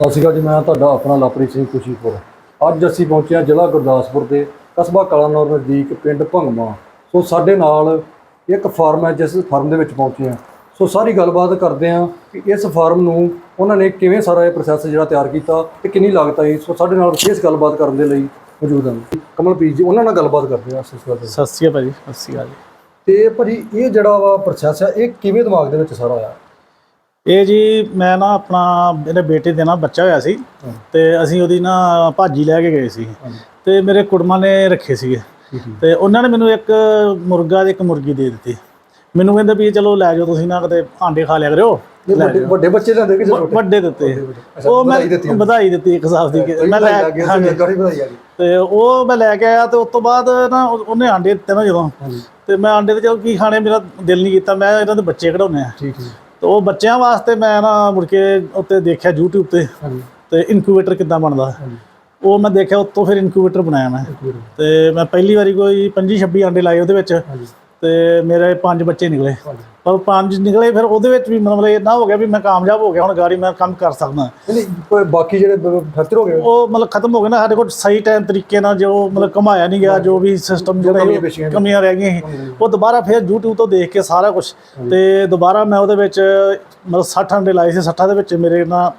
ਸਤਿ ਸ਼੍ਰੀ ਅਕਾਲ ਜੀ ਮੈਂ ਤੁਹਾਡਾ ਆਪਣਾ ਲਵਪ੍ਰੀਤ ਸਿੰਘ ਖੁਸ਼ੀਪੁਰ ਅੱਜ ਅਸੀਂ ਪਹੁੰਚੇ ਹਾਂ ਜ਼ਿਲ੍ਹਾ ਗੁਰਦਾਸਪੁਰ ਦੇ ਕਸਬਾ ਕਲਾਨੌਰ ਨਜ਼ਦੀਕ ਪਿੰਡ ਭੰਗਮਾ। ਸੋ ਸਾਡੇ ਨਾਲ ਇੱਕ ਫਾਰਮ ਹੈ ਜਿਸ ਫਾਰਮ ਦੇ ਵਿੱਚ ਪਹੁੰਚੇ ਹਾਂ। ਸੋ ਸਾਰੀ ਗੱਲਬਾਤ ਕਰਦੇ ਹਾਂ ਕਿ ਇਸ ਫਾਰਮ ਨੂੰ ਉਹਨਾਂ ਨੇ ਕਿਵੇਂ ਸਾਰਾ ਇਹ ਪ੍ਰੋਸੈਸ ਜਿਹੜਾ ਤਿਆਰ ਕੀਤਾ ਤੇ ਕਿੰਨੀ ਲਾਗਤ ਆਈ। ਸੋ ਸਾਡੇ ਨਾਲ ਵਿਸ਼ੇਸ਼ ਗੱਲਬਾਤ ਕਰਨ ਦੇ ਲਈ ਮੌਜੂਦ ਹਨ ਕਮਲਪ੍ਰੀਤ ਜੀ ਉਹਨਾਂ ਨਾਲ ਗੱਲਬਾਤ ਕਰਦੇ ਹਾਂ। ਇਸ ਗੱਲ ਤੇ ਸਤਿ ਸ਼੍ਰੀ ਅਕਾਲ ਭਾਜੀ ਸਤਿ ਸ਼੍ਰੀ ਅਕਾਲ ਜੀ। ਤੇ ਭਾਜੀ ਇਹ ਜਿਹੜਾ ਵਾ ਪ੍ਰੋਸੈਸ ਹੈ ਇਹ ਕਿਵੇਂ ਦਿਮਾਗ ਦੇ ਵਿੱਚ ਸਾਰਾ ਆਇਆ? ਇਹ ਜੀ ਮੈਂ ਨਾ ਆਪਣਾ ਮੇਰੇ ਬੇਟੇ ਦੇ ਨਾ ਬੱਚਾ ਹੋਇਆ ਸੀ। ਤੇ ਅਸੀਂ ਉਹਦੀ ਨਾ ਭਾਜੀ ਲੈ ਕੇ ਗਏ ਸੀ। ਤੇ ਮੇਰੇ ਕੁੜਮਾ ਨੇ ਰੱਖੇ ਸੀਗੇ। ਤੇ ਉਹਨਾਂ ਨੇ ਮੈਨੂੰ ਇੱਕ ਮੁਰਗਾ ਤੇ ਇੱਕ ਮੁਰਗੀ ਦੇ ਦਿੱਤੀ। ਮੈਨੂੰ ਕਹਿੰਦੇ ਵੀ ਚਲੋ ਲੈ ਜਾਓ ਤੁਸੀਂ ਨਾ ਕਿਤੇ ਆਂਡੇ ਖਾ ਲਿਆ ਕਰਿਓ। ਵੱਡੇ ਬੱਚੇ ਲੈਂਦੇ ਕਿ ਛੋਟੇ? ਵੱਡੇ ਦਿੱਤੇ। ਉਹ ਮੈਂ ਵਧਾਈ ਦਿੱਤੀ ਇੱਕ ਹਿਸਾਬ ਦੀ। ਮੈਂ ਲੈ ਹਾਂਜੀ। ਗਾੜੀ ਵਧਾਈ ਆ ਗਈ। ਤੇ ਉਹ ਮੈਂ ਲੈ ਕੇ ਆਇਆ ਤੇ ਉਸ ਤੋਂ ਬਾਅਦ ਨਾ ਉਹ- ਉਹਨੇ ਆਂਡੇ ਦਿੱਤੇ ਨਾ ਜਦੋਂ। ਤੇ ਮੈਂ ਆਂਡੇ ਤੇ ਚਲ ਕੀ ਖਾਣੇ ਮੇਰਾ ਦਿਲ ਨਹੀਂ ਕੀਤਾ। ਮੈਂ ਇਹਨਾਂ ਦੇ ਬੱਚੇ ਕਢਾਉਣੇ ਆ। ਠੀਕ ਠੀਕ। ਤੇ ਉਹ ਬੱਚਿਆਂ ਵਾਸਤੇ ਮੈਂ ਨਾ ਮੁੜ ਕੇ ਉੱਤੇ ਦੇਖਿਆ YouTube ਤੇ। ਤੇ ਇਨਕੂਬੇਟਰ ਕਿੱਦਾਂ ਬਣਦਾ? ਉਹ ਮੈਂ ਦੇਖਿਆ ਉੱਤੋਂ ਫਿਰ ਇਨਕੂਬੇਟਰ ਬਣਾਇਆ ਮੈਂ। ਤੇ ਮੈਂ ਪਹਿਲੀ ਵਾਰੀ ਕੋਈ 25 26 ਅੰਡੇ ਲਾਏ ਉਹਦੇ ਵਿੱਚ। ਤੇ ਮੇਰੇ ਪੰਜ ਬੱਚੇ ਨਿਕਲੇ। ਪਰ ਪੰਜ ਨਿਕਲੇ ਫਿਰ ਉਹਦੇ ਵਿੱਚ ਵੀ ਮਤਲਬ ਇਹ ਨਾ ਹੋ ਗਿਆ ਵੀ ਮੈਂ ਕਾਮਯਾਬ ਹੋ ਗਿਆ ਹੁਣ ਗਾੜੀ ਮੈਂ ਕੰਮ ਕਰ ਸਕਦਾ। ਨਹੀਂ ਬਾਕੀ ਜਿਹੜੇ ਫੈਕਟਰ ਹੋ ਗਏ? ਉਹ ਮਤਲਬ ਖਤਮ ਹੋ ਗਏ ਨਾ ਸਾਡੇ ਕੋਲ ਸਹੀ ਟਾਈਮ ਤਰੀਕੇ ਨਾਲ ਜੋ ਮਤਲਬ ਕਮਾਇਆ ਨਹੀਂ ਗਿਆ ਜੋ ਵੀ ਸਿਸਟਮ ਜਿਹੜਾ ਕਮੀਆਂ ਰਹਿ ਗਈਆਂ ਉਹ ਦੁਬਾਰਾ ਫਿਰ YouTube ਤੋਂ ਦੇਖ ਕੇ ਸਾਰਾ ਕੁਝ ਤੇ ਦੁਬਾਰਾ ਮੈਂ ਉਹਦੇ ਵਿੱਚ ਮਤਲਬ 60 ਅੰਡੇ ਲਾਏ ਸੀ 60 ਦੇ ਵਿੱਚ ਮੇਰੇ ਨਾ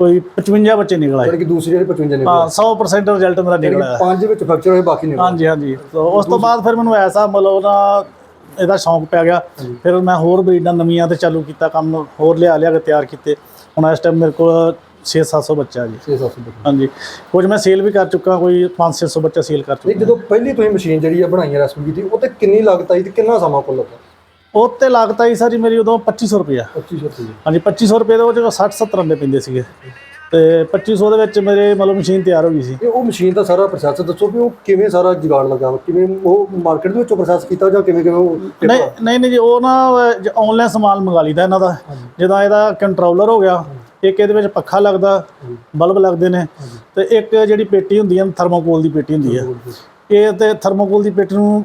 ਕੋਈ 55 ਬੱਚੇ ਨਿਕਲ ਆਏ। ਜਿਹੜੀ ਕਿ ਦੂਸਰੀ ਜਿਹੜੀ 55 ਨੇ ਹਾਂ 100% ਰਿਜ਼ਲਟ ਮੇਰਾ ਨਿਕਲ ਆਇਆ। ਪੰਜ ਵਿੱਚ ਫੈਕਚਰ ਹੋਏ ਬਾਕੀ ਨਹੀਂ ਹਾਂਜੀ ਹਾਂਜੀ। ਤਾਂ ਉਸ ਤੋਂ ਬਾਅਦ ਫਿਰ ਮੈਨੂੰ ਐਸਾ ਮਤਲਬ ਨਾ ਇਹਦਾ ਸ਼ੌਂਕ ਪੈ ਗਿਆ। ਫਿਰ ਮੈਂ ਹੋਰ ਬਰੀਡਾਂ ਨਵੀਆਂ ਤੇ ਚਾਲੂ ਕੀਤਾ ਕੰਮ ਹੋਰ ਲਿਆ ਲਿਆ ਕੇ ਤਿਆਰ ਕੀਤੇ। ਹੁਣ ਇਸ ਟਾਈਮ ਮੇਰੇ ਕੋਲ 6-700 ਬੱਚਾ ਜੀ। 6-700 ਬੱਚੇ। ਹਾਂਜੀ। ਕੁਝ ਮੈਂ ਸੇਲ ਵੀ ਕਰ ਚੁੱਕਾ ਕੋਈ 5-600 ਬੱਚਾ ਸੇਲ ਕਰ ਚੁੱਕਾ। ਜਦੋਂ ਪਹਿਲੀ ਤੁਸੀਂ ਮਸ਼ੀਨ ਜਿਹੜੀ ਆ ਬਣਾਈ ਆ ਰੈਸਪੀ ਕੀਤੀ ਉਹ ਤੇ ਕਿੰਨੀ ਲਾਗਤ ਆਈ ਤੇ ਕਿੰਨਾ ਸਮਾਂ ਕੋਲ ਲੱਗਾ? ਉਹ ਤੇ ਲਾਗਤ ਆਈ ਸਾਰੀ ਮੇਰੀ ਉਦੋਂ 2500 ਰੁਪਇਆ 2500 ਰੁਪਏ ਹਾਂਜੀ 2500 ਰੁਪਏ ਦੇ ਉਹ ਜਿਹੜਾ 60-70 ਅੰਡੇ ਪੈਂਦੇ ਸੀਗੇ। ਤੇ 2500 ਦੇ ਵਿੱਚ ਮੇਰੇ ਮਤਲਬ ਮਸ਼ੀਨ ਤਿਆਰ ਹੋ ਗਈ ਸੀ। ਇਹ ਉਹ ਮਸ਼ੀਨ ਦਾ ਸਾਰਾ ਪ੍ਰੋਸੈਸ ਦੱਸੋ ਵੀ ਉਹ ਕਿਵੇਂ ਸਾਰਾ ਜੁਗਾੜ ਲੱਗਾ? ਕਿਵੇਂ ਉਹ ਮਾਰਕੀਟ ਦੇ ਵਿੱਚੋਂ ਪ੍ਰੋਸੈਸ ਕੀਤਾ ਜਾਂ ਕਿਵੇਂ ਕਿਵੇਂ ਉਹ ਨਹੀਂ ਨਹੀਂ ਨਹੀਂ ਜੀ ਉਹ ਨਾ ਆਨਲਾਈਨ ਸਮਾਨ ਮੰਗਾ ਲਈਦਾ ਇਹਨਾਂ ਦਾ। ਜਿੱਦਾਂ ਇਹਦਾ ਕੰਟਰੋਲਰ ਹੋ ਗਿਆ ਇੱਕ ਇਹਦੇ ਵਿੱਚ ਪੱਖਾ ਲੱਗਦਾ ਬਲਬ ਲੱਗਦੇ ਨੇ। ਤੇ ਇੱਕ ਜਿਹੜੀ ਪੇਟੀ ਹੁੰਦੀ ਹੈ ਥਰਮੋਕੋਲ ਦੀ ਪੇਟੀ ਹੁੰਦੀ ਹੈ ਇਹ ਤੇ ਥਰਮੋਕੋਲ ਦੀ ਪੇਟੀ ਨੂੰ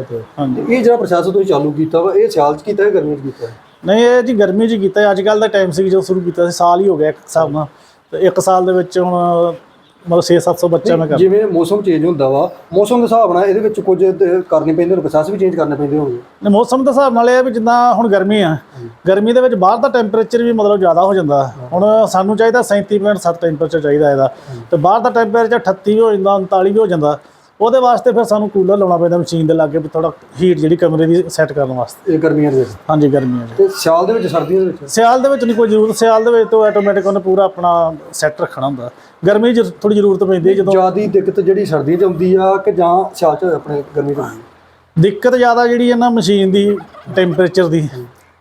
ਅੱਛਾ ਹਾਂਜੀ। ਇਹ ਜਿਹੜਾ ਪ੍ਰੋਸੈਸ ਤੁਸੀਂ ਚਾਲੂ ਕੀਤਾ ਵਾ ਇਹ ਸਿਆਲ ਚ ਕੀਤਾ ਹੈ ਗਰਮੀ ਚ ਕੀਤਾ? ਹੈ ਨਹੀਂ ਇਹ ਜੀ ਗਰਮੀ 'ਚ ਕੀਤਾ। ਅੱਜ ਕੱਲ ਦਾ ਟਾਈਮ ਸੀ ਜਦੋਂ ਸ਼ੁਰੂ ਕੀਤਾ ਸੀ ਸਾਲ ਹੀ ਹੋ ਗਿਆ ਇੱਕ ਹਿਸਾਬ ਨਾਲ। ਤੇ ਇੱਕ ਸਾਲ ਦੇ ਵਿੱਚ ਹੁਣ ਮਤਲਬ 6-700 ਬੱਚਾ ਮੈਂ ਕਰ ਜਿਵੇਂ ਮੌਸਮ ਚੇਂਜ ਹੁੰਦਾ ਵਾ ਮੌਸਮ ਦੇ ਹਿਸਾਬ ਨਾਲ ਇਹਦੇ ਵਿੱਚ ਕੁਝ ਤੇ ਕਰਨੇ ਪੈਂਦੇ ਨੇ ਪ੍ਰੋਸੈਸ ਵੀ ਚੇਂਜ ਕਰਨੇ ਪੈਂਦੇ ਹੋਣਗੇ। ਮੌਸਮ ਦੇ ਹਿਸਾਬ ਨਾਲ ਇਹ ਵੀ ਜਿੱਦਾਂ ਹੁਣ ਗਰਮੀ ਆ ਗਰਮੀ ਦੇ ਵਿੱਚ ਬਾਹਰ ਦਾ ਟੈਂਪਰੇਚਰ ਵੀ ਮਤਲਬ ਜ਼ਿਆਦਾ ਹੋ ਜਾਂਦਾ। ਹੁਣ ਸਾਨੂੰ ਚਾਹੀਦਾ 37.7 ਟੈਂਪਰੇਚਰ ਚਾਹੀਦਾ ਇਹਦਾ। ਤੇ ਬਾਹਰ ਦਾ ਟੈਂਪਰੇਚਰ 38 ਵੀ ਹੋ ਜਾਂਦਾ 39 ਵੀ ਹੋ ਜਾਂਦਾ। ਉਹਦੇ ਵਾਸਤੇ ਫਿਰ ਸਾਨੂੰ ਕੂਲਰ ਲਾਉਣਾ ਪੈਂਦਾ ਮਸ਼ੀਨ ਦੇ ਲਾਗੇ ਵੀ ਥੋੜਾ ਹੀਟ ਜਿਹੜੀ ਕਮਰੇ ਦੀ ਸੈੱਟ ਕਰਨ ਵਾਸਤੇ। ਇਹ ਗਰਮੀਆਂ ਦੇ ਵਿੱਚ? ਹਾਂਜੀ ਗਰਮੀਆਂ 'ਚ ਤੇ ਸਿਆਲ ਦੇ ਵਿੱਚ ਸਰਦੀਆਂ ਦੇ ਵਿੱਚ? ਸਿਆਲ ਦੇ ਵਿੱਚ ਨਹੀਂ ਕੋਈ ਜ਼ਰੂਰਤ ਸਿਆਲ ਦੇ ਵਿੱਚ ਤਾਂ ਆਟੋਮੈਟਿਕ ਉਹਨੇ ਪੂਰਾ ਆਪਣਾ ਸੈੱਟ ਰੱਖਣਾ ਹੁੰਦਾ। ਗਰਮੀ 'ਚ ਥੋੜੀ ਜ਼ਰੂਰਤ ਪੈਂਦੀ ਹੈ ਜਦੋਂ ਜਿਆਦੀ ਦਿੱਕਤ ਜਿਹੜੀ ਸਰਦੀਆਂ ਚ ਆਉਂਦੀ ਆ ਕਿ ਜਾਂ ਸਿਆਲ ਚ ਆਪਣੇ ਗਰਮੀ ਚ ਆਉਂਦੀ? ਦਿੱਕਤ ਜ਼ਿਆਦਾ ਜਿਹੜੀ ਹੈ ਨਾ ਮਸ਼ੀਨ ਦੀ ਟੈਂਪਰੇਚਰ ਦੀ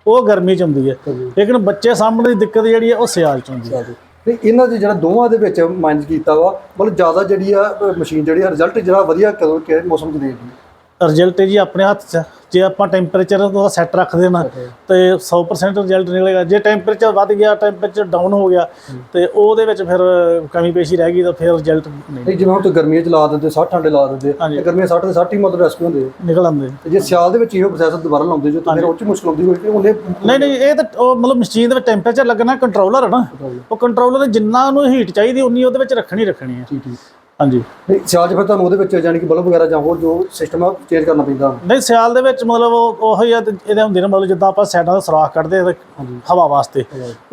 ਉਹ ਗਰਮੀ 'ਚ ਹੁੰਦੀ ਹੈ। ਲੇਕਿਨ ਬੱਚੇ ਸਾਹਮਣੇ ਦੀ ਦਿੱਕਤ ਜਿਹੜੀ ਹੈ ਉਹ ਸਿਆਲ 'ਚ ਹੁੰਦੀ ਹੈ। ਤੇ ਇਹਨਾਂ ਦੇ ਜਿਹੜਾ ਦੋਵਾਂ ਦੇ ਵਿੱਚ ਮਾਈਨਸ ਕੀਤਾ ਵਾ, ਮਤਲਬ ਜ਼ਿਆਦਾ ਜਿਹੜੀ ਆ ਮਸ਼ੀਨ ਜਿਹੜੀ ਆ ਰਿਜ਼ਲਟ ਜਿਹੜਾ ਵਧੀਆ ਕਦੋਂ ਕਿ ਮੌਸਮ ਚ ਦੇਗੀ ਰਿਜ਼ਲਟ ਜੀ ਆਪਣੇ ਹੱਥ 'ਚ। ਜੇ ਆਪਾਂ ਟੈਂਪਰੇਚਰ ਉਹਦਾ ਸੈੱਟ ਰੱਖਦੇ ਨਾ ਤੇ 100% ਰਿਜ਼ਲਟ ਨਿਕਲੇਗਾ। ਜੇ ਟੈਂਪਰੇਚਰ ਵੱਧ ਗਿਆ ਟੈਂਪਰੇਚਰ ਡਾਊਨ ਹੋ ਗਿਆ ਤੇ ਉਹਦੇ ਵਿੱਚ ਫਿਰ ਕਮੀ ਪੇਸ਼ੀ ਰਹਿ ਗਈ ਤਾਂ ਫਿਰ ਰਿਜ਼ਲਟ ਨਹੀਂ। ਜਿਵੇਂ ਹੁਣ ਤੁਸੀਂ ਗਰਮੀਆਂ ਚ ਲਾ ਦਿੰਦੇ 60 ਅੰਡੇ ਲਾ ਦਿੰਦੇ। ਤੇ ਗਰਮੀਆਂ 60 ਦੇ 60 ਹੀ ਮਤਲਬ ਰੈਸਪੀ ਹੁੰਦੇ। ਨਿਕਲ ਆਉਂਦੇ ਤੇ ਜੇ ਸਿਆਲ ਦੇ ਵਿੱਚ ਇਹੋ ਪ੍ਰੋਸੈਸ ਦੁਬਾਰਾ ਲਾਉਂਦੇ ਜੋ ਤਾਂ ਫਿਰ ਉਹ ਚ ਮੁਸ਼ਕਲ ਆਉਂਦੀ ਹੋਈ ਕਿ ਉਹਨੇ ਨਹੀਂ ਨਹੀਂ ਇਹ ਤਾਂ ਉਹ ਮਤਲਬ ਮਸ਼ੀਨ ਦੇ ਵਿੱਚ ਟੈਂਪਰੇਚਰ ਲੱਗਣਾ ਕੰਟਰੋਲਰ ਹੈ ਨਾ। ਉਹ ਕੰਟਰੋਲਰ ਜਿੰਨਾ ਉਹਨੂੰ ਹੀਟ ਚਾਹੀਦੀ ਉਨੀ ਉਹਦੇ ਵਿੱਚ ਰੱਖਣੀ ਰੱਖਣੀ ਹੈ ਹਾਂਜੀ। ਨਹੀਂ ਸਿਆਲ ਚ ਫਿਰ ਤੁਹਾਨੂੰ ਉਹਦੇ ਵਿੱਚ ਯਾਨੀ ਕਿ ਬਲਬ ਵਗੈਰਾ ਜਾਂ ਹੋਰ ਜੋ ਸਿਸਟਮ ਆ ਚੇਂਜ ਕਰਨਾ ਪੈਂਦਾ। ਨਹੀਂ ਸਿਆਲ ਦੇ ਵਿੱਚ ਮਤਲਬ ਉਹ ਉਹੋ ਹੀ ਆ ਤੇ ਇਹਦੇ ਹੁੰਦੇ ਨੇ ਮਤਲਬ ਜਿੱਦਾਂ ਆਪਾਂ ਸਾਈਡਾਂ ਦਾ ਸੁਰਾਖ ਕੱਢਦੇ ਆ ਹਵਾ ਵਾਸਤੇ।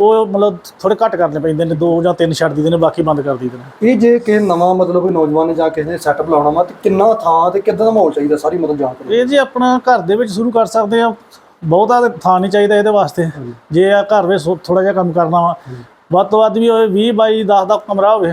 ਉਹ ਮਤਲਬ ਥੋੜੇ ਘੱਟ ਕਰਨੇ ਪੈਂਦੇ ਨੇ ਦੋ ਜਾਂ ਤਿੰਨ ਛੱਡ ਦਈਦੇ ਨੇ ਬਾਕੀ ਬੰਦ ਕਰ ਦਈਦੇ ਨੇ। ਇਹ ਜੇ ਕਿਸੇ ਨਵਾਂ ਮਤਲਬ ਕੋਈ ਨੌਜਵਾਨ ਨੇ ਜਾਂ ਕਿਸੇ ਨੇ ਸੈਟਅਪ ਲਾਉਣਾ ਵਾ ਤੇ ਕਿੰਨਾ ਥਾਂ ਤੇ ਕਿੱਦਾਂ ਦਾ ਮਾਹੌਲ ਚਾਹੀਦਾ ਸਾਰੀ ਮਤਲਬ ਜਾਣਕਾਰੀ? ਇਹ ਜੀ ਆਪਣਾ ਘਰ ਦੇ ਵਿੱਚ ਸ਼ੁਰੂ ਕਰ ਸਕਦੇ ਆ। ਬਹੁਤਾ ਥਾਂ ਨਹੀਂ ਚਾਹੀਦਾ ਇਹਦੇ ਵਾਸਤੇ। ਜੇ ਆ ਘਰ ਵਿੱਚ ਥੋੜਾ ਜਿਹਾ ਕੰਮ ਕਰਨਾ ਵਾ। ਵੱਧ ਤੋਂ ਵੱਧ ਵੀ ਹੋਵੇ 20 ਬਾਈ 10 ਦਾ ਕਮਰਾ ਹੋਵੇ।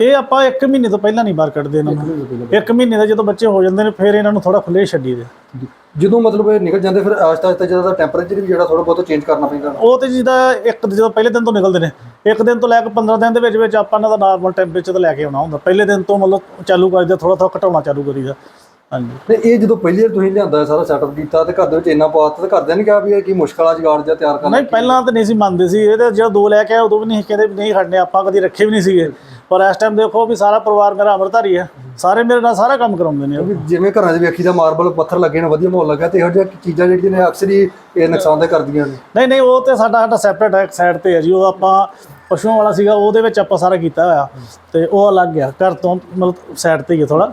ਇਹ ਆਪਾਂ 1 ਮਹੀਨੇ ਤੋਂ ਪਹਿਲਾਂ ਨਹੀਂ ਬਾਹਰ ਕੱਢਦੇ ਇਹਨਾਂ ਨੂੰ। ਇੱਕ ਮਹੀਨੇ ਦਾ ਜਦੋਂ ਬੱਚੇ ਹੋ ਜਾਂਦੇ ਨੇ ਫਿਰ ਇਹਨਾਂ ਨੂੰ ਥੋੜਾ ਖੁੱਲੇ ਛੱਡੀ ਦੇ। ਜਦੋਂ ਮਤਲਬ ਇਹ ਨਿਕਲ ਜਾਂਦੇ ਫਿਰ ਆਸਤਾ ਆਸਤਾ ਜਿਹੜਾ ਟੈਂਪਰੇਚਰ ਵੀ ਜਿਹੜਾ ਥੋੜਾ ਬਹੁਤਾ ਚੇਂਜ ਕਰਨਾ ਪੈਂਦਾ। ਉਹ ਤੇ ਜਿੱਦਾਂ ਇੱਕ ਜਦੋਂ ਪਹਿਲੇ ਦਿਨ ਤੋਂ ਨਿਕਲਦੇ ਨੇ ਇੱਕ ਦਿਨ ਤੋਂ ਲੈ ਕੇ 15 ਦਿਨ ਦੇ ਵਿੱਚ ਵਿੱਚ ਆਪਾਂ ਇਹਨਾਂ ਦਾ ਨਾਰਮਲ ਟੈਂਪਰੇਚਰ ਤੇ ਲੈ ਕੇ ਆਉਣਾ ਹੁੰਦਾ। ਪਹਿਲੇ ਦਿਨ ਤੋਂ ਮਤਲਬ ਚਾਲੂ ਕਰਦੇ ਥੋੜਾ ਥੋੜਾ ਘਟਾਉਣਾ ਚਾਲੂ ਕਰੀਦਾ। ਹਾਂਜੀ। ਤੇ ਇਹ ਜਦੋਂ ਪਹਿਲੀ ਵਾਰ ਤੁਸੀਂ ਲਿਆਂਦਾ ਸਾਰਾ ਸੈਟਅਪ ਕੀਤਾ ਤੇ ਘਰ ਦੇ ਵਿੱਚ ਇੰਨਾ ਪਾਤਾ ਤੇ ਘਰਦਿਆਂ ਨੇ ਕਿਹਾ ਵੀ ਇਹ ਕੀ ਮੁਸ਼ਕਲ ਆ ਜਗਾੜ ਜਾਂ ਤਿਆਰ ਕਰਨਾ ਨਹੀਂ ਪਹਿਲਾਂ ਤਾਂ ਨਹੀਂ ਸੀ ਮੰਨਦੇ ਸੀ। ਇਹ ਤੇ ਜਦੋਂ ਦੋ ਲੈ ਕੇ ਆਏ ਉਦੋਂ ਵੀ ਨਹੀਂ ਕਹਿੰਦੇ ਵੀ ਨਹੀਂ ਖੜਨੇ ਆਪਾਂ ਕਦੀ ਰੱਖੇ ਵੀ ਨਹੀਂ ਸੀਗੇ। ਪਰ ਇਸ ਟਾਈਮ ਦੇਖੋ ਵੀ ਸਾਰਾ ਪਰਿਵਾਰ ਮੇਰਾ ਅੰਮ੍ਰਿਤਧਾਰੀ ਹੈ। ਸਾਰੇ ਮੇਰੇ ਨਾਲ ਸਾਰਾ ਕੰਮ ਕਰਾਉਂਦੇ ਨੇ ਵੀ ਜਿਵੇਂ ਘਰਾਂ 'ਚ ਵੇਖੀ ਦਾ ਮਾਰਬਲ ਪੱਥਰ ਲੱਗੇ ਨੇ ਵਧੀਆ ਮਾਹੌਲ ਲੱਗਾ ਤੇ ਇਹੋ ਜਿਹੀਆਂ ਚੀਜ਼ਾਂ ਜਿਹੜੀਆਂ ਨੇ ਅਕਸਰ ਹੀ ਇਹ ਨੁਕਸਾਨਦਾਇਕ ਕਰਦੀਆਂ ਨੇ। ਨਹੀਂ ਨਹੀਂ ਉਹ ਤੇ ਸਾਡਾ ਸਾਡਾ ਸੈਪਰੇਟ ਹੈ ਇੱਕ ਸਾਈਡ ਤੇ ਹੈ ਜੀ। ਉਹ ਆਪਾਂ ਪਸ਼ੂਆਂ ਵਾਲਾ ਸੀਗਾ ਉਹਦੇ ਵਿੱਚ ਆਪਾਂ ਸਾਰਾ ਕੀਤਾ ਹੋਇਆ। ਤੇ ਉਹ ਅਲੱਗ ਆ ਘਰ ਤੋਂ ਮਤਲਬ ਸਾਈਡ ਤੇ ਹੀ ਹੈ ਥੋੜਾ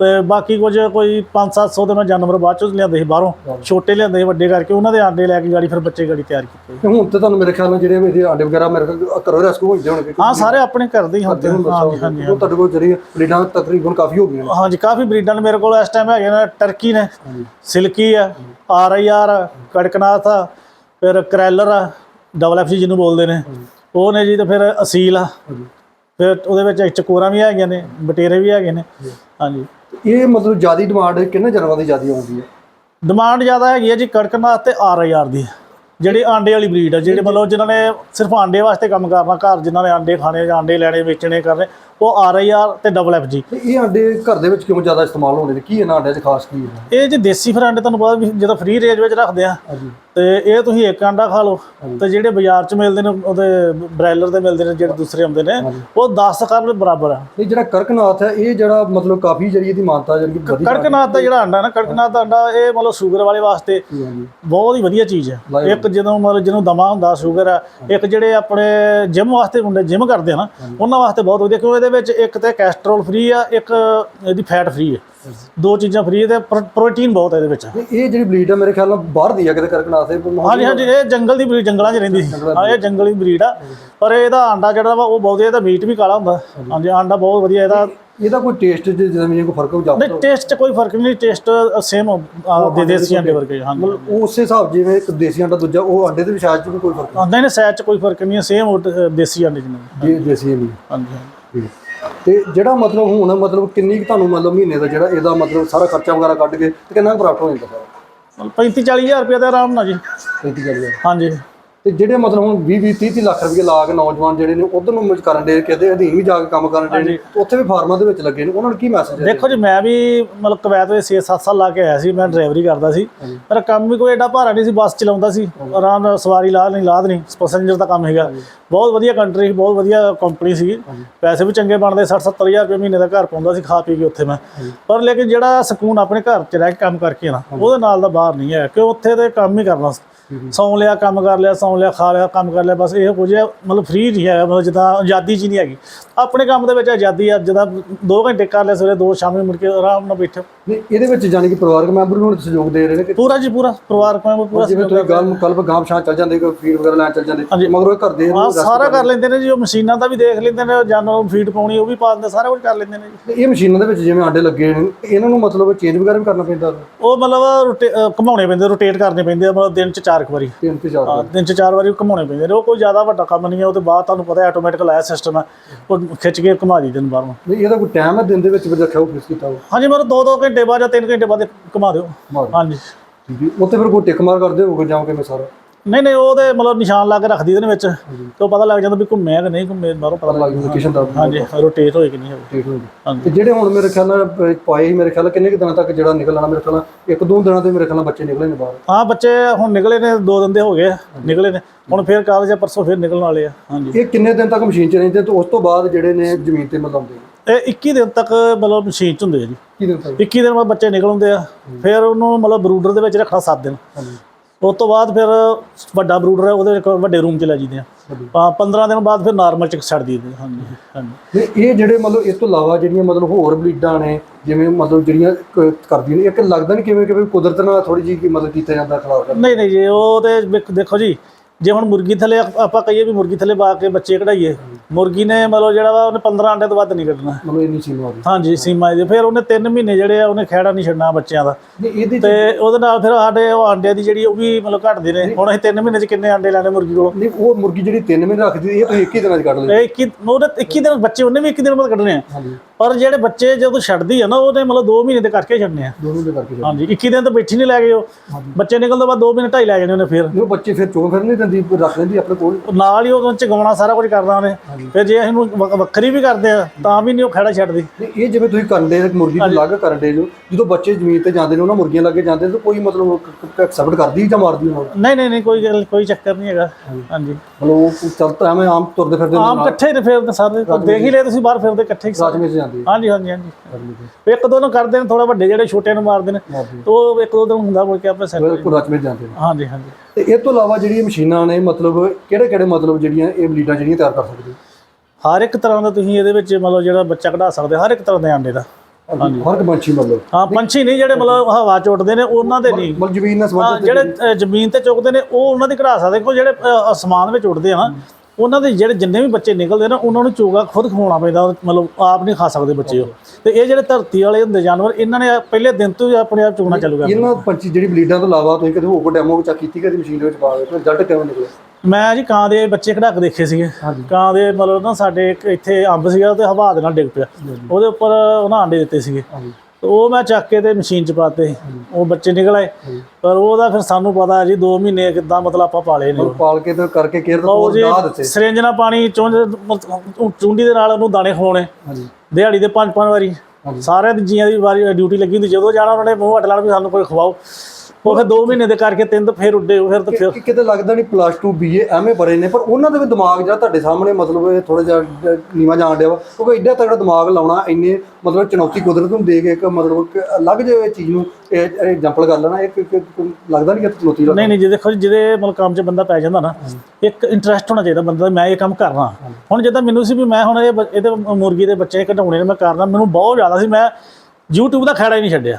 ਤੇ ਬਾਕੀ ਕੁਝ ਕੋਈ 5-700 ਦੇ ਮੈਂ ਜਾਨਵਰ ਬਾਅਦ ਚੋਂ ਲਿਆਂਦੇ ਸੀ ਬਾਹਰੋਂ। ਛੋਟੇ ਲਿਆਂਦੇ ਸੀ ਵੱਡੇ ਕਰਕੇ। ਉਹਨਾਂ ਦੇ ਆਂਡੇ ਲੈ ਕੇ ਗਾੜੀ ਫਿਰ ਬੱਚੇ ਗਾੜੀ ਤਿਆਰ ਕੀਤੇ। ਤੇ ਹੁਣ ਤੇ ਤੁਹਾਨੂੰ ਮੇਰੇ ਖਿਆਲ ਨਾਲ ਜਿਹੜੇ ਇਹਦੇ ਆਂਡੇ ਵਗੈਰਾ ਮੇਰੇ ਘਰੋਂ ਰੈਸਕੂ ਹੋਈ ਹੋਣਗੇ ਹਾਂ ਸਾਰੇ ਆਪਣੇ ਘਰ ਦੇ ਹੀ ਹੁੰਦੇ ਨੇ ਹਾਂਜੀ ਹਾਂਜੀ ਉਹ ਤੁਹਾਡੇ ਕੋਲ ਜਿਹੜੀ ਬਰੀਡਾਂ ਤਕਰੀਬਨ ਕਾਫੀ ਹੋ ਗਈਆਂ ਹਾਂਜੀ ਕਾਫੀ ਬਰੀਡਾਂ ਨੇ ਮੇਰੇ ਕੋਲ। ਇਸ ਟਾਈਮ ਹੈਗੇ ਨੇ ਟਰਕੀ ਨੇ ਸਿਲਕੀ ਆ ਆਰ ਆਈ ਆਰ ਕੜਕਨਾਥ ਆ ਫਿਰ ਕਰੈਲਰ ਆ ਡਬਲ ਐਫ ਜੀ ਜਿਹਨੂੰ ਬੋਲਦੇ ਨੇ। ਉਹ ਨੇ ਜੀ ਤੇ ਫਿਰ ਅਸੀਲ ਆ। ਫਿਰ ਉਹਦੇ ਵਿੱਚ ਚਕੋਰਾਂ ਵੀ ਹੈਗੀਆਂ ਨੇ ਬਟੇਰੇ ਵੀ ਹੈਗੇ ਨੇ। ਹਾਂਜੀ। ਇਹ ਮਤਲਬ ਜਿਆਦੀ ਡਿਮਾਂਡ ਕਿੰਨੇ ਜਾਨਵਰਾਂ ਦੀ ਜਿਆਦੀ ਆਉਂਦੀ ਹੈ? ਡਿਮਾਂਡ ਜ਼ਿਆਦਾ ਹੈਗੀ ਹੈ ਜੀ ਕੜਕਨਾਥ ਤੇ ਆਰ ਆਈ ਆਰ ਦੀ। ਜਿਹੜੀ ਆਂਡੇ ਵਾਲੀ ਬਰੀਡ ਆ ਜਿਹੜੇ ਮਤਲਬ ਜਿਨ੍ਹਾਂ ਨੇ ਸਿਰਫ ਆਂਡੇ ਵਾਸਤੇ ਕੰਮ ਕਰਨਾ ਘਰ ਜਿਨ੍ਹਾਂ ਨੇ ਆਂਡੇ ਖਾਣੇ ਜਾਂ ਆਂਡੇ ਲੈਣੇ ਵੇਚਣੇ ਕਰਨੇ ਉਹ ਆਰ ਆਈ ਆਰ ਤੇ ਡਬਲ ਐਫ ਜੀ ਤੇ ਇਹ ਆਂਡੇ ਘਰ ਦੇ ਵਿੱਚ ਕਿਉਂ ਜ਼ਿਆਦਾ ਇਸਤੇਮਾਲ ਹੋਣੇ ਨੇ? ਕੀ ਇਹਨਾਂ ਆਂਡਿਆਂ 'ਚ ਖਾਸ ਕੀ ਹੈ? ਇਹ ਜੀ ਦੇਸੀ ਫਿਰ ਆਂਡੇ ਤੁਹਾਨੂੰ ਪਤਾ ਵੀ ਜਦੋਂ ਫ੍ਰੀ ਰੇਂਜ ਵਿੱਚ ਰੱਖਦੇ ਆ ਹਾਂਜੀ। ਤੇ ਇਹ ਤੁਸੀਂ ਇੱਕ ਆਂਡਾ ਖਾ ਲਓ ਤੇ ਜਿਹੜੇ ਬਾਜ਼ਾਰ 'ਚ ਮਿਲਦੇ ਨੇ ਉਹਦੇ ਬ੍ਰਾਇਲਰ ਦੇ ਮਿਲਦੇ ਨੇ ਜਿਹੜੇ ਦੂਸਰੇ ਆਉਂਦੇ ਨੇ ਉਹ 10 ਕਰਨ ਬਰਾਬਰ ਆ। ਇਹ ਜਿਹੜਾ ਕਰਕਨਾਥ ਹੈ ਇਹ ਜਿਹੜਾ ਮਤਲਬ ਕਾਫੀ ਜਿਹੜੀ ਇਹਦੀ ਮਾਨਤਾ ਜਿਹੜੀ ਵਧੀ ਕੜਕਨਾਥ ਦਾ ਜਿਹੜਾ ਆਂਡਾ ਨਾ ਕੜਕਨਾਥ ਦਾ ਆਂਡਾ ਇਹ ਮਤਲਬ ਸ਼ੂਗਰ ਵਾਲੇ ਵਾਸਤੇ ਬਹੁਤ ਹੀ ਵਧੀਆ ਚੀਜ਼ ਹੈ ਇੱਕ ਜਦੋਂ ਮਤਲਬ ਜਿਹਨੂੰ ਦਮਾ ਹੁੰਦਾ ਸ਼ੂਗਰ ਆ ਇੱਕ ਜਿਹੜੇ ਆਪਣੇ ਜਿਮ ਵਾਸਤੇ ਮੁੰਡੇ ਜਿਮ ਕਰਦੇ ਆ ਨਾ ਉਹਨਾਂ ਵਾਸਤੇ ਬਹੁਤ ਵਧੀਆ ਕਿਉਂਕਿ ਇਹਦੇ ਵਿੱਚ ਇੱਕ ਤੇ ਕੈਸਟਰੋਲ ਫ੍ਰੀ ਆ ਇੱਕ ਇਹਦੀ ਫੈਟ ਫ੍ਰੀ ਹੈ ਦੋ ਚੀਜ਼ਾਂ ਫ੍ਰੀ ਤੇ ਪ੍ਰੋ- ਪ੍ਰੋਟੀਨ ਬਹੁਤ ਹੈ ਇਹਦੇ ਵਿੱਚ। ਇਹ ਜਿਹੜੀ ਬਲੀਡ ਹੈ ਮੇਰੇ ਖਿਆਲ ਨਾਲ ਬਾਹਰ ਦੀ ਹੈ ਕਿਤੇ ਕਰਕਨਾਥ ਇਹ ਹਾਂਜੀ ਹਾਂਜੀ ਇਹ ਜੰਗਲ ਦੀ ਬਰੀਡ ਜੰਗਲਾਂ 'ਚ ਰਹਿੰਦੀ। ਸੀ ਹਾਂ ਇਹ ਜੰਗਲੀ ਬਰੀਡ ਆ। ਪਰ ਇਹਦਾ ਆਂਡਾ ਜਿਹੜਾ ਵਾ ਉਹ ਬਹੁਤ ਇਹਦਾ ਮੀਟ ਵੀ ਕਾਲਾ ਹੁੰਦਾ। ਹਾਂਜੀ। ਆਂਡਾ ਬਹੁਤ ਵਧੀਆ ਇਹਦਾ ਇਹਦਾ ਕੋਈ ਟੇਸਟ ਦੇ ਜਿਵੇਂ ਕੋਈ ਫ਼ਰਕ ਹੋ ਜਾਂਦਾ ਨਹੀਂ ਟੇਸਟ 'ਚ ਕੋਈ ਫ਼ਰਕ ਨਹੀਂ ਟੇਸਟ ਸੇਮ ਦੇ ਦੇਸੀ ਆਂਡੇ ਵਰਗੇ ਹਾਂਜੀ। ਮਤਲਬ ਉਸੇ ਹਿਸਾਬ ਜਿਵੇਂ ਇੱਕ ਦੇਸੀ ਆਂਡਾ ਦੂਜਾ ਉਹ ਆਂਡੇ ਦੇ ਸ਼ਾਇਦ 'ਚ ਕੋਈ ਫ਼ਰਕ ਆਂਦਾ ਨੇ ਸੈਚ 'ਚ ਕੋਈ ਫ਼ਰਕ ਨਹੀਂ ਹੈ ਸੇਮ ਦੇਸੀ ਆਂਡੇ ਜਿਹਨਾਂ ਨਹੀਂ ਜੇ ਦੇਸੀ ਨਹੀਂ ਹਾਂਜੀ ਹਾਂਜੀ। ਤੇ ਜਿਹੜਾ ਮਤਲਬ ਹੁਣ ਮਤਲਬ ਕਿੰਨੀ ਕੁ ਤੁਹਾਨੂੰ ਮਤਲਬ ਮਹੀਨੇ ਦਾ ਜਿਹੜਾ ਇਹਦਾ ਮਤਲਬ ਸਾਰਾ ਖਰਚਾ ਵਗੈਰਾ ਕੱਢ ਕੇ ਤੇ ਕਿੰਨਾ ਪ੍ਰਾਪਤ ਹੋ ਜਾਂਦਾ? ਸਾਰਾ ਮਤਲਬ 35 40000 ਰੁਪਏ ਦਾ ਆਰਾਮ ਨਾਲ ਜੀ। ਖੇਤੀ ਕਰਦੇ ਹਾਂਜੀ। ਤੇ ਜਿਹੜੇ ਮਤਲਬ ਹੁਣ 20 20 30 ਲੱਖ ਰੁਪਏ ਲਾ ਕੇ ਨੌਜਵਾਨ ਜਿਹੜੇ ਨੇ ਉਧਰ ਨੂੰ ਮੁਝ ਕਰਨ ਦੇ ਕਿਤੇ ਅਧੀਨ ਵੀ ਜਾ ਕੇ ਕੰਮ ਕਰਨ ਦੇ ਨੇ ਉੱਥੇ ਵੀ ਫਾਰਮਾਂ ਦੇ ਵਿੱਚ ਲੱਗੇ ਨੇ ਉਹਨਾਂ ਨੂੰ ਕੀ ਮੈਸੇਜ ਹੈ ਦੇਖੋ ਜੀ ਮੈਂ ਵੀ ਮਤਲਬ ਕਵੈਤ ਵਿੱਚ 6-7 ਸਾਲ ਲਾ ਕੇ ਆਇਆ ਸੀ ਮੈਂ ਡਰਾਈਵਰੀ ਕਰਦਾ ਸੀ। ਮੇਰਾ ਕੰਮ ਵੀ ਕੋਈ ਐਡਾ ਭਾਰਾ ਨਹੀਂ ਸੀ ਬੱਸ ਚਲਾਉਂਦਾ ਸੀ। ਆਰਾਮ ਨਾਲ ਸਵਾਰੀ ਲਾ ਨਹੀਂ ਲਾਦ ਨਹੀਂ ਪੈਸੇਂਜਰ ਦਾ ਕੰਮ ਹੈਗਾ। ਬਹੁਤ ਵਧੀਆ ਕੰਟਰੀ ਬਹੁਤ ਵਧੀਆ ਕੰਪਨੀ ਸੀ। ਪੈਸੇ ਵੀ ਚੰਗੇ ਬਣਦੇ 60-70000 ਰੁਪਏ ਮਹੀਨੇ ਦਾ ਘਰ ਪਾਉਂਦਾ ਸੀ ਖਾ ਪੀ ਕੇ ਉੱਥੇ ਮੈਂ। ਪਰ ਲੇਕਿਨ ਜਿਹੜਾ ਸਕੂਨ ਆਪਣੇ ਘਰ 'ਚ ਰਹਿ ਕੇ ਕੰਮ ਕਰਕੇ ਨਾ ਉਹਦੇ ਨਾਲ ਦਾ ਬਾਹਰ ਨਹੀਂ ਹੈ ਕਿ ਉੱਥੇ ਤੇ ਕੰਮ ਹੀ ਕਰਨਾ ਸੌਂ ਲਿਆ, ਕੰਮ ਕਰ ਲਿਆ, ਸੌਂ ਲਿਆ, ਖਾ ਲਿਆ, ਕੰਮ ਕਰ ਲਿਆ, ਬਸ ਇਹ ਕੁਝ ਹੈ। ਮਤਲਬ ਫ੍ਰੀ ਨਹੀਂ ਹੈਗਾ, ਮਤਲਬ ਜਿੱਦਾਂ ਆਜ਼ਾਦੀ ਜੀ ਨਹੀਂ ਹੈਗੀ। ਆਪਣੇ ਕੰਮ ਦੇ ਵਿੱਚ ਆਜ਼ਾਦੀ ਆ, ਜਿੱਦਾਂ 2 ਘੰਟੇ ਕਰ ਲਿਆ ਸਵੇਰੇ 2 ਸ਼ਾਮੀ ਮੁੜ ਕੇ ਆਰਾਮ ਨਾਲ ਬੈਠੋ। ਨਹੀਂ ਇਹਦੇ ਵਿੱਚ ਜਾਨੀ ਕਿ ਪਰਿਵਾਰਕ ਮੈਂਬਰ ਵੀ ਹੁਣ ਸਹਿਯੋਗ ਦੇ ਰਹੇ ਨੇ ਕਿ ਪੂਰਾ ਜੀ ਪੂਰਾ ਪਰਿਵਾਰ ਮੈਂਬਰ ਪੂਰਾ ਜਿਵੇਂ ਤੁਸੀਂ ਗੱਲ ਕਲਬ ਗਾਮ ਸ਼ਾਂ ਚੱਲ ਜਾਂਦੇ ਕੋਈ ਫੀਡ ਵਗੈਰਾ ਲੈਣ ਚੱਲ ਜਾਂਦੇ ਮਗਰ ਉਹ ਘਰ ਦੇ ਹਾਂ ਸਾਰਾ ਕਰ ਲੈਂਦੇ ਨੇ ਜੀ ਉਹ ਮਸ਼ੀਨਾਂ ਦਾ ਵੀ ਦੇਖ ਲੈਂਦੇ ਨੇ ਜਾਨਵਰ ਨੂੰ ਫੀਡ ਪਾਉਣੀ ਉਹ ਵੀ ਪਾ ਦਿੰਦੇ ਸਾਰਾ ਕੁਝ ਕਰ ਲੈਂਦੇ ਨੇ ਜੀ। ਇਹ ਮਸ਼ੀਨਾਂ ਦੇ ਵਿੱਚ ਜਿਵੇਂ ਆਂਡੇ ਲੱਗੇ ਨੇ ਇਹਨਾਂ ਨੂੰ ਮਤਲਬ ਚੇਂਜ ਵਗੈਰਾ ਵੀ ਕਰਨਾ ਪੈਂਦਾ? ਉਹ ਮਤਲਬ ਘੁਮਾਉਣੇ ਪੈਂਦੇ ਰੋਟੇਟ ਕਰਨੇ ਪੈਂਦੇ ਆ ਮਤਲਬ ਦਿਨ ਚ ਚਾਰ ਵਾਰੀ। ਤਿੰਨ ਤੇ ਚਾਰ ਹਾਂ, ਦਿਨ ਚ ਚਾਰ ਵਾਰੀ ਘੁਮਾਉਣੇ ਪੈਂਦੇ ਨੇ ਉਹ ਕੋਈ ਜ਼ਿਆਦਾ ਵੱਡਾ ਕੰਮ ਨਹੀਂ ਹੈ ਉਹ ਤੇ ਬਾਅਦ ਤੁਹਾਨੂੰ ਪਤਾ ਆਟੋਮੈਟਿਕ ਲਾਇਆ ਸਿਸਟਮ ਹੈ ਉਹ ਖਿੱਚ ਕੇ ਘੁਮਾ ਦੀ ਦਿਨ ਬਾਹਰੋਂ। ਨਹੀਂ ਇਹਦਾ ਕੋਈ ਟਾਈਮ ਹੈ ਦਿਨ ਦੇ ਵਿੱਚ ਵੀ ਰੱਖਿਆ ਉਹ ਫਿਕਸ ਕੀਤਾ ਹਾਂਜੀ ਮਤਲਬ 2-2 ਘੰਟੇ ਬਾਅਦ ਜਾਂ 3 ਘੰਟੇ ਬਾਅਦ ਘੁਮਾ ਦਿਓ। ਹਾਂਜੀ। ਜੀ ਉੱਥੇ ਫਿਰ ਕੋਈ ਟਿਕ ਮਾਰ ਕਰਦੇ ਹੋਗੇ ਜਾਂ ਕਿਵੇਂ ਸਾਰਾ? ਨਹੀਂ ਨਹੀਂ ਉਹਦੇ ਮਤਲਬ ਨਿਸ਼ਾਨ ਲਾ ਕੇ ਰੱਖਦੀ ਇਹਦੇ ਵਿੱਚ ਤੇ ਉਹ ਪਤਾ ਲੱਗ ਜਾਂਦਾ ਵੀ ਘੁੰਮਿਆ ਕਿ ਨਹੀਂ ਘੁੰਮੇ ਬਾਹਰੋਂ ਪਤਾ ਲੱਗ ਲੋਕੇਸ਼ਨ ਦਾ। ਹਾਂਜੀ ਰੋਟੇਟ ਹੋਏ ਕਿ ਨਹੀਂ ਹੋਏ। ਠੀਕ ਹੋ ਗਈ ਹਾਂਜੀ। ਤੇ ਜਿਹੜੇ ਹੁਣ ਮੇਰੇ ਖਿਆਲ ਨਾਲ ਪਾਏ ਸੀ ਮੇਰੇ ਖਿਆਲ ਨਾਲ ਕਿੰਨੇ ਕੁ ਦਿਨਾਂ ਤੱਕ ਜਿਹੜਾ ਨਿਕਲ ਆਣਾ ਮੇਰੇ ਖਿਆਲ ਨਾਲ ਇੱਕ ਦੋ ਦਿਨਾਂ ਤੇ ਮੇਰੇ ਖਿਆਲ ਨਾਲ ਬੱਚੇ ਨਿਕਲੇ ਨੇ ਬਾਹਰ। ਹਾਂ ਬੱਚੇ ਹੁਣ ਨਿਕਲੇ ਨੇ ਦੋ ਦਿਨ ਦੇ ਹੋ ਗਏ ਆ, ਨਿਕਲੇ ਨੇ। ਹੁਣ ਫੇਰ ਕਾਲਜ ਆ ਪਰਸੋਂ ਫੇਰ ਨਿਕਲਣ ਵਾਲੇ ਆ। ਹਾਂਜੀ। ਇਹ ਕਿੰਨੇ ਦਿਨ ਤੱਕ ਮਸ਼ੀਨ 'ਚ ਰਹਿੰਦੇ ਤੇ ਉਸ ਤੋਂ ਬਾਅਦ ਜਿਹੜੇ ਨੇ ਜ਼ਮੀਨ ਤੇ ਨੇ? ਇਹ 21 ਦਿਨ ਤੱਕ ਮਤਲਬ ਮਸ਼ੀਨ ਚ ਹੁੰਦੇ ਆ ਜੀ। ਕੀ ਦਿਨ ਤੱਕ। 21 ਦਿਨ ਬਾਅਦ ਬੱਚੇ ਨਿਕਲ ਆਉਂਦੇ ਆ। ਫਿਰ ਉਹਨੂੰ ਮਤਲਬ ਬਰੂਡਰ ਦੇ ਵਿੱਚ ਰੱਖਣਾ 7 ਦਿਨ। ਉਸ ਤੋਂ ਬਾਅਦ ਫਿਰ ਵੱਡਾ ਬਰੂਡਰ ਹੈ ਉਹਦੇ ਇੱਕ ਵੱਡੇ ਰੂਮ ਚ ਲੈ ਜੀਦੇ ਆ। ਹਾਂ 15 ਦਿਨ ਬਾਅਦ ਫਿਰ ਨਾਰਮਲ ਚ ਛੱਡ ਦਈਦੇ ਹਾਂਜੀ ਹਾਂਜੀ। ਇਹ ਜਿਹੜੇ ਮਤਲਬ ਇਸ ਤੋਂ ਇਲਾਵਾ ਜਿਹੜੀਆਂ ਮਤਲਬ ਹੋਰ ਬਲੀਡਾਂ ਨੇ ਜਿਵੇਂ ਮਤਲਬ ਜਿਹੜੀਆਂ ਕ- ਕਰਦੀਆਂ ਨੇ ਇੱਕ ਲੱਗਦਾ ਨਹੀਂ ਕਿਵੇਂ ਕਿਵੇਂ ਕੁਦਰਤ ਨਾਲ ਥੋੜੀ ਜਿਹੀ ਮਤਲਬ ਕੀਤਾ ਜਾਂਦਾ ਖਿਲਾਫ। ਨਹੀਂ ਨਹੀਂ ਜੀ ਉਹ ਤੇ ਦੇਖੋ ਜੀ ਜੇ ਹੁਣ ਮੁਰਗੀ ਥੱਲੇ ਆਪ- ਕਹੀਏ ਵੀ ਮੁਰਗੀ ਥੱਲੇ ਪਾ ਕੇ ਬੱਚੇ ਕਢਾਈਏ ਮੁਰਗੀ ਨੇ ਮਤਲਬ ਜਿਹੜਾ ਵਾ ਉਹਨੇ 15 ਅੰਡੇ ਤੋਂ ਵੱਧ ਨਹੀਂ ਕੱਢਣਾ। ਮਤਲਬ ਇੰਨੀ ਸੀਮਾ ਗਈ ਹਾਂਜੀ ਸੀਮਾ ਇਹਦੀ ਫਿਰ ਉਹਨੇ 3 ਮਹੀਨੇ ਜਿਹੜੇ ਆ ਉਹਨੇ ਖਹਿੜਾ ਨਹੀਂ ਛੱਡਣਾ ਬੱਚਿਆਂ ਦਾ। ਤੇ ਉਹਦੇ ਨਾਲ ਫਿਰ ਸਾਡੇ ਉਹ ਆਂਡਿਆਂ ਦੀ ਜਿਹੜੀ ਉਹ ਵੀ ਮਤਲਬ ਘਟਦੇ ਨੇ। ਹੁਣ ਅਸੀਂ 3 ਮਹੀਨੇ ਚ ਕਿੰਨੇ ਆਂਡੇ ਲੈਣੇ ਮੁਰਗੀ ਕੋਲੋਂ? ਨਹੀਂ ਉਹ ਮੁਰਗੀ ਜਿਹੜੀ 3 ਮਹੀਨੇ ਰੱਖਦੀ ਇਹ ਤੁਸੀਂ ਇੱਕ ਹੀ ਦਿਨਾਂ 'ਚ ਕੱਢ ਲਈ। ਇਹ 21 ਉਹਦੇ 21 ਦਿਨ ਬੱਚੇ ਉਹਨੇ ਵੀ 21 ਦਿਨ ਬਾਅਦ ਕੱਢਣੇ ਆ। ਪਰ ਜਿਹੜੇ ਬੱਚੇ ਜਦੋਂ ਛੱਡਦੀ ਆ ਨਾ ਉਹਨੇ ਮਤਲਬ 2 ਮਹੀਨੇ ਦੇ ਕਰਕੇ ਛੱਡਣੇ ਆ। ਦੋਨੋਂ ਦੇ ਕਰਕੇ ਹਾਂਜੀ 21 ਦਿਨ ਤਾਂ ਬੈਠੀ ਨਹੀਂ ਲੈ ਗਏ ਉਹ। ਬੱਚੇ ਨਿਕਲਣ ਤੋਂ ਬਾਅਦ 2 ਮਹੀਨੇ ਢਾਈ ਲੈ ਜਾਣੇ ਉਹਨੇ ਫਿਰ। ਉਹ ਬੱਚੇ ਫਿਰ ਚੋਂ ਫਿਰ ਨਹੀਂ ਦਿੰਦੀ ਰੱਖ ਲੈਂਦੀ ਆਪਣੇ ਕੋਲ। ਨਾਲ ਹੀ ਉਹ ਚ ਗਵਾਉਣਾ ਸਾਰਾ ਕੁਝ ਕਰਦਾ ਉਹਨੇ। ਫਿਰ ਜੇ ਇਹਨੂੰ ਵੱਖਰੀ ਵੀ ਕਰਦੇ ਆ ਤਾਂ ਵੀ ਨਹੀਂ ਉਹ ਖੜਾ ਛੱਡਦੀ। ਇਹ ਜਿਵੇਂ ਤੁਸੀਂ ਕਰਦੇ ਮੁਰਗੀ ਤੋਂ ਅਲੱਗ ਕਰਦੇ ਜੋ ਜਦੋਂ ਬੱਚੇ ਜ਼ਮੀਨ ਤੇ ਜਾਂਦੇ ਨੇ ਉਹਨਾਂ ਮੁਰਗੀਆਂ ਲੱਗੇ ਜਾਂਦੇ ਨੇ ਤਾਂ ਕੋਈ ਮਤਲਬ ਐਕਸੈਪਟ ਕਰਦੀ ਜਾਂ ਮਾਰਦੀ ਉਹਨਾਂ ਨੂੰ? ਨਹੀਂ ਨਹੀਂ ਨਹੀਂ ਕੋਈ ਕੋਈ ਚੱਕਰ ਨਹੀਂ ਹੈਗਾ। ਹਾਂਜੀ। ਮਤਲਬ ਉਹ ਚੱਲਦਾ ਐਵੇਂ ਆਮ ਤੁਰਦੇ ਫਿਰਦੇ ਆਮ ਇਕੱਠੇ ਹੀ ਨੇ ਫਿਰਦੇ ਸਾਰੇ ਦੇਖ ਹੀ ਲਏ ਤੁਸੀਂ ਬਾਹਰ ਫਿਰਦੇ ਇਕੱਠੇ ਹੀ ਸਾਰੇ। ਰਾਜਮੇ 'ਚ ਜਾਂਦੀ ਹਾਂਜੀ ਹਾਂਜੀ ਹਾਂਜੀ। ਇੱਕ ਦੋ ਨੂੰ ਕਰਦੇ ਨੇ ਥੋੜਾ ਵੱਡੇ ਜਿਹੜੇ ਛੋਟੇ ਨੂੰ ਮਾਰਦੇ ਨੇ ਉਹ ਇੱਕ ਦੋ ਦਿਨ ਹੁੰਦਾ ਮੁੜ ਕੇ ਆਪੇ ਸੈੱਟ ਬਿਲਕੁਲ ਰਾਜਮੇ 'ਚ ਜਾਂਦੇ ਨੇ। ਹਾਂਜੀ ਹਾਂਜੀ। ਤੇ ਇਹ ਤੋਂ ਇਲਾਵਾ ਜਿਹੜੀਆਂ ਮਸ਼ੀਨਾਂ ਨੇ ਮਤਲਬ ਕਿਹੜੇ ਕਿਹੜੇ ਮਤਲਬ ਜਿਹੜੀਆਂ ਇਹ ਬਲੀਡਾਂ ਜਿਹੜੀਆਂ ਤਿਆਰ ਕਰ ਸਕਦੇ ਹਰ ਇੱਕ ਤਰ੍ਹਾਂ ਦਾ ਤੁਸੀਂ ਇਹਦੇ ਵਿੱਚ ਮਤਲਬ ਜਿਹੜਾ ਬੱਚਾ ਕਢਾ ਸਕਦੇ ਹਰ ਇੱਕ ਤਰ੍ਹਾਂ ਦੇ ਆਂਡੇ ਦਾ। ਹਾਂਜੀ ਹਰ ਇੱਕ ਪੰਛੀ ਮਤਲਬ। ਹਾਂ ਪੰਛੀ ਨਹੀਂ ਜਿਹੜੇ ਮਤਲਬ ਹਵਾ ਚ ਉੱਡਦੇ ਨੇ ਉਹਨਾਂ ਦੇ ਨਹੀਂ। ਮਤਲਬ ਜ਼ਮੀਨ ਨਾਲ ਹਾਂ, ਸੰਬੰਧਿਤ ਜਿਹੜੇ ਜ਼ਮੀਨ ਤੇ ਚੁੱਕਦੇ ਨੇ ਉਹ ਉਹਨਾਂ ਦੀ ਕਢਾ ਸਕਦੇ ਕੋ ਜਿਹੜੇ ਅਸਮਾਨ ਵਿੱਚ ਉੱਡਦੇ ਆ ਉਹਨਾਂ ਦੇ ਜਿਹੜੇ ਜਿੰਨੇ ਵੀ ਬੱਚੇ ਨਿਕਲਦੇ ਨਾ ਉਹਨਾਂ ਨੂੰ ਚੋਗਾ ਖੁਦ ਖਵਾਉਣਾ ਪੈਂਦਾ ਮਤਲਬ ਆਪ ਨਹੀਂ ਖਾ ਸਕਦੇ ਬੱਚੇ ਉਹ। ਤੇ ਇਹ ਜਿਹੜੇ ਧਰਤੀ ਵਾਲੇ ਹੁੰਦੇ ਜਾਨਵਰ ਇਹਨਾਂ ਨੇ ਪਹਿਲੇ ਦਿਨ ਤੋਂ ਹੀ ਆਪਣੇ ਆਪ ਚੁਗਣਾ ਚਾਲੂ ਕਰ ਇਹਨਾਂ ਪੰਛੀ ਜਿਹੜੀ ਬਲੀਡਾਂ ਤੋਂ ਇਲਾਵਾ ਤੁਸੀਂ ਕਦੇ ਹੋਰ ਡੈਮੋ ਵਿੱਚ ਕੀਤੀ ਕਦੀ ਮਸ਼ੀਨ ਦੇ ਵਿੱਚ ਪਾ ਕੇ ਤੇ ਰਿਜ਼ਲਟ ਕਿਵੇਂ ਨਿਕਲੇ? ਮੈਂ ਜੀ ਕਾਂ ਦੇ ਬੱਚੇ ਕਢਾ ਕੇ ਦੇਖੇ ਸੀਗੇ। ਕਾਂ ਦੇ ਮਤਲਬ ਨਾ ਸਾਡੇ ਇੱਥੇ ਅੰਬ ਸੀਗਾ ਤੇ ਹਵਾ ਦੇ ਨਾਲ ਡਿੱਗ ਪਿਆ। ਉਹਦੇ ਉੱਪਰ ਉਹਨਾਂ ਆਂਡੇ ਦਿੱਤੇ ਸੀਗੇ। ਉਹ ਮੈਂ ਚੱਕ ਕੇ ਤੇ ਮਸ਼ੀਨ ਚ ਪਾਤੇ। ਉਹ ਬੱਚੇ ਨਿਕਲ ਆਏ। ਪਰ ਉਹਦਾ ਫਿਰ ਸਾਨੂੰ ਪਤਾ ਜੀ 2 ਮਹੀਨੇ ਕਿੱਦਾਂ ਮਤਲਬ ਆਪਾਂ ਪਾਲੇ ਨੇ। ਉਹ। ਪਾਲ ਕੇ ਤੇ ਕਰਕੇ ਕੇਅਰ ਤਾਂ ਉਹ ਬਹੁਤ ਜੀ ਦਿੱਤੇ? ਸਿਰਿੰਜ ਨਾਲ ਪਾਣੀ ਚੁੰਝ ਚੁੰਡੀ ਦੇ ਨਾਲ ਉਹਨੂੰ ਦਾਣੇ ਖਵਾਉਣੇ। ਹਾਂਜੀ। ਦਿਹਾੜੀ ਦੇ ਪੰਜ ਪੰਜ ਵਾਰੀ। ਹਾਂਜੀ। ਸਾਰਿਆਂ ਦੀ ਜੀਆਂ ਦੀ ਵਾਰੀ ਡਿਊਟੀ ਲੱਗੀ ਹੁੰਦੀ। ਜਦੋਂ ਜਾਣਾ ਉਹਨਾਂ ਨੇ ਮੂੰਹ ਲੈਣਾ ਵੀ ਸਾਨੂੰ ਕੋਈ ਖਵਾਓ। ਉਹ ਫਿਰ 2 ਮਹੀਨੇ ਦੇ ਕਰਕੇ ਤਿੰਨ ਤਾਂ ਫਿਰ ਉੱਡੇ ਉਹ ਫਿਰ ਤਾਂ ਫਿਰ ਕਿ- ਕਿਤੇ ਲੱਗਦਾ ਨਹੀਂ ਪਲੱਸ 2 ਬੀਏ ਐਮਏ ਬਰੇ ਨੇ ਪਰ ਉਹਨਾਂ ਦੇ ਵੀ ਦਿਮਾਗ ਜਿਹੜਾ ਤੁਹਾਡੇ ਸਾਹਮਣੇ ਮਤਲਬ ਇਹ ਥੋੜਾ ਜਿਹਾ ਡ- ਨੀਵਾਂ ਜਾਣ ਡਿਆ ਵਾ। ਕਿਉਂਕਿ ਐਡਾ ਤਗੜਾ ਦਿਮਾਗ ਲਾਉਣਾ ਇੰਨੇ ਮਤਲਬ ਚੁਣੌਤੀ ਕੁਦਰਤ ਨੂੰ ਦੇ ਕੇ ਇੱਕ ਮਤਲਬ ਕਿ ਅਲੱਗ ਜਿਹੇ ਚੀਜ਼ ਨੂੰ ਐਗਜ਼ਾਮਪਲ ਕਰ ਲੈਣਾ ਇੱਕ ਇੱਕ- ਇੱਕ ਲੱਗਦਾ ਨਹੀਂ ਕਿ ਚੁਣੌਤੀ ਲੱਗਦਾ। ਨਹੀਂ ਨਹੀਂ ਜੇ ਦੇਖੋ ਜੀ, ਜਿਹਦੇ ਮਤਲਬ ਕੰਮ 'ਚ ਬੰਦਾ ਪੈ ਜਾਂਦਾ ਨਾ ਇੱਕ ਇੰਟਰਸਟ ਹੋਣਾ ਚਾਹੀਦਾ ਬੰਦਾ ਦਾ, ਮੈਂ ਇਹ ਕੰਮ ਕਰਨਾ ਹੁਣ ਜਿੱਦਾਂ ਮੈਨੂੰ ਸੀ ਵੀ ਮੈਂ ਹੁਣ ਇਹ ਬ- ਇਹਦੇ ਮੁਰਗੀ ਦੇ ਬੱਚੇ ਕਢਾਉਣੇ ਨੇ ਮੈਂ ਕਰਨਾ ਮੈਨੂੰ ਬਹੁਤ ਜ਼ਿਆਦਾ ਸੀ ਮੈਂ YouTube ਦਾ ਖੜਾ ਹੀ ਨਹੀਂ ਛੱਡਿਆ।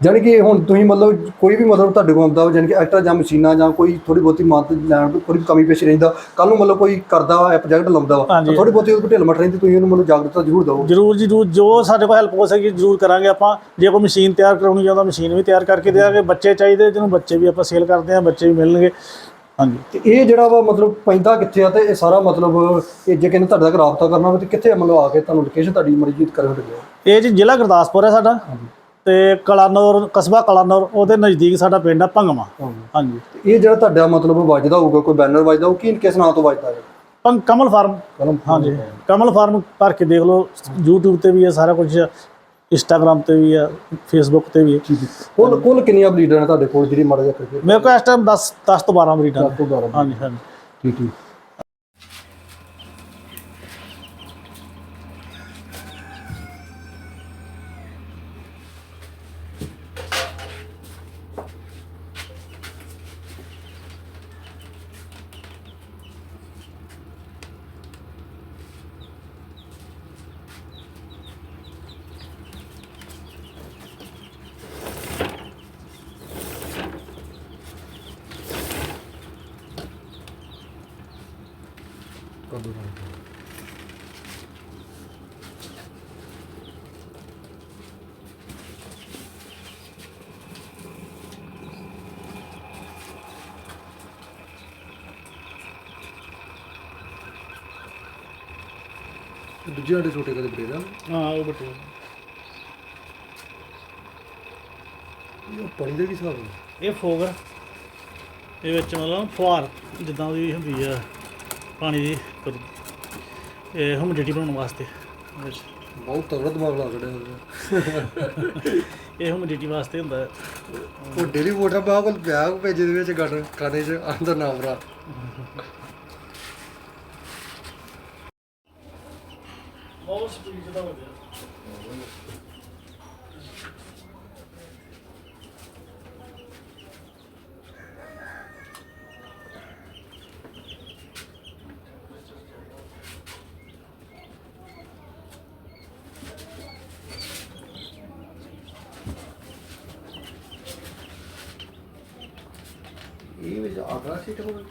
ਜਾਣੀ ਕਿ ਹੁਣ ਤੁਸੀਂ ਮਤਲਬ ਕੋਈ ਵੀ ਮਤਲਬ ਤੁਹਾਡੇ ਕੋਲ ਆਉਂਦਾ ਜਾਣੀ ਕਿ ਐਕਟਰ ਜਾਂ ਮਸ਼ੀਨਾਂ ਜਾਂ ਕੋਈ ਥੋੜੀ ਬਹੁਤੀ ਮਦਦ ਲੈਣ ਕੋਈ ਕਮੀ ਪੇਸ਼ ਰਹਿੰਦਾ ਕੱਲ ਨੂੰ ਮਤਲਬ ਕੋਈ ਕਰਦਾ ਵਾ ਪ੍ਰੋਜੈਕਟ ਲਾਉਂਦਾ ਵਾ ਹਾਂਜੀ। ਥੋੜੀ ਬਹੁਤੀ ਉਹਦੇ ਢਿੱਲ ਮਟ ਰਹਿੰਦੀ ਤੁਸੀਂ ਉਹਨੂੰ ਮਤਲਬ ਜਾਗਰੂਕਤਾ ਜ਼ਰੂਰ ਦਿਓ। ਜਰੂਰ ਜੀ ਜਰੂਰ ਜੋ ਸਾਡੇ ਕੋਲ ਹੈਲਪ ਹੋ ਸਕੇ ਜਰੂਰ ਕਰਾਂਗੇ ਆਪਾਂ। ਜੇ ਕੋਈ ਮਸ਼ੀਨ ਤਿਆਰ ਕਰਾਉਣੀ ਚਾਹੁੰਦਾ ਮਸ਼ੀਨ ਵੀ ਤਿਆਰ ਕਰਕੇ ਦੇਵਾਂਗੇ ਬੱਚੇ ਚਾਹੀਦੇ ਜਿਹਨੂੰ ਬੱਚੇ ਵੀ ਆਪਾਂ ਸੇਲ ਕਰਦੇ ਹਾਂ ਬੱਚੇ ਵੀ ਮਿਲਣਗੇ। ਹਾਂਜੀ। ਤੇ ਇਹ ਜਿਹੜਾ ਵਾ ਮਤਲਬ ਪੈਂਦਾ ਕਿੱਥੇ ਆ ਤੇ ਇਹ ਸਾਰਾ ਮਤਲਬ ਇਹ ਜੇ ਕਿਨੇ ਤੁਹਾਡੇ ਤੱਕ ਰਾਬਤਾ ਕਰਨਾ ਹੋਵੇ ਤੇ ਕਿੱਥੇ ਮਤਲਬ ਆ ਕੇ ਤੁਹਾਨੂੰ ਲੋਕੇਸ਼ਨ ਤੁਹਾਡੀ ਮਰਜ਼ੀ ਕਰਨ ਲੱਗੇ ਇਹ ਜੀ ਜ਼ਿਲ੍ਹਾ ਗੁਰਦਾਸਪੁਰ ਹੈ ਸਾਡਾ। ਤੇ ਕਲਾਨੌਰ ਕਸਬਾ ਕਲਾਨੌਰ ਉਹਦੇ ਨਜ਼ਦੀਕ ਸਾਡਾ ਪਿੰਡ ਆ ਭੰਗਵਾ। ਹਾਂਜੀ। ਇਹ ਜਿਹੜਾ ਤੁਹਾਡਾ ਮਤਲਬ ਵੱਜਦਾ ਹੋਊਗਾ ਕੋਈ ਬੈਨਰ ਵੱਜਦਾ ਉਹ ਕੀ ਕਿਸ ਨਾਂ ਤੋਂ ਵੱਜਦਾ ਹੈ ਭੰਗ ਕਮਲ ਫਾਰਮ। ਹਾਂਜੀ। ਕਮਲ ਫਾਰਮ ਭਰ ਕੇ ਦੇਖ ਲਓ। YouTube ਤੇ ਵੀ ਹੈ ਸਾਰਾ ਕੁਝ ਇੰਸਟਾਗ੍ਰam ਤੇ ਵੀ ਹੈ ਫੇਸਬੁੱਕ ਤੇ ਵੀ ਹੈ। ਕੁੱਲ ਕੁੱਲ ਕਿੰਨੀਆਂ ਬਲੀਡਰ ਨੇ ਤੁਹਾਡੇ ਕੋਲ ਜਿਹੜੀ ਮੜ ਜਾ ਕਰਕੇ? ਮੇਰੇ ਕੋਲ ਇਸ ਟਾਈਮ 10 10 ਤੋਂ 12 ਮਰੀਜ਼ਾਂ ਨੇ। ਤੋਂ 12 ਹਾਂਜੀ ਹਾਂਜੀ। ਠੀਕ ਠੀਕ ਦੋ ਨਾਲ ਦੂਜੇ ਆਡੇ ਛੋਟੇ ਕਦੇ ਬੜੇ ਦਾ। ਹਾਂ ਉਹ ਬੱਟੇ ਇਹ ਪਾਣੀ ਦੇ ਹਿਸਾਬ ਨਾਲ ਇਹ ਫੋਗ ਆ। ਇਹ ਵਿੱਚ ਮਤਲਬ ਫੁਹਾਰ ਜਿੱਦਾਂ ਦੀ ਹੁੰਦੀ ਆ ਪਾਣੀ ਦੀ ਕਰ- ਇਹ ਹਿਊਮਿਡਿਟੀ ਬਣਾਉਣ ਵਾਸਤੇ। ਇਹਦੇ ਵਿੱਚ। ਬਹੁਤ ਤਗੜਾ ਦਿਮਾਗ ਲਾ ਛੜਿਆ ਉਹਦਾ। ਇਹ ਹਿਊਮਿਡਿਟੀ ਵਾਸਤੇ ਹੁੰਦਾ ਹੈ। ਉਹ ਡੇਲੀ ਵਾਟਰ ਬਾਹ ਕੋਲ ਪਿਆ ਭੇਜੇ ਦੇ ਵਿੱਚ ਗੜ ਖਾਣੇ ਚ ਅੰਦਰ ਨਾ ਭਰਾ। ਬਹੁਤ ਸਪੀਡ ਦਾ ਹੋ ਗਿਆ ਇਹ ਵਿੱਚ ਆਗਰਾ ਸੀਟ ਹੋਵੇ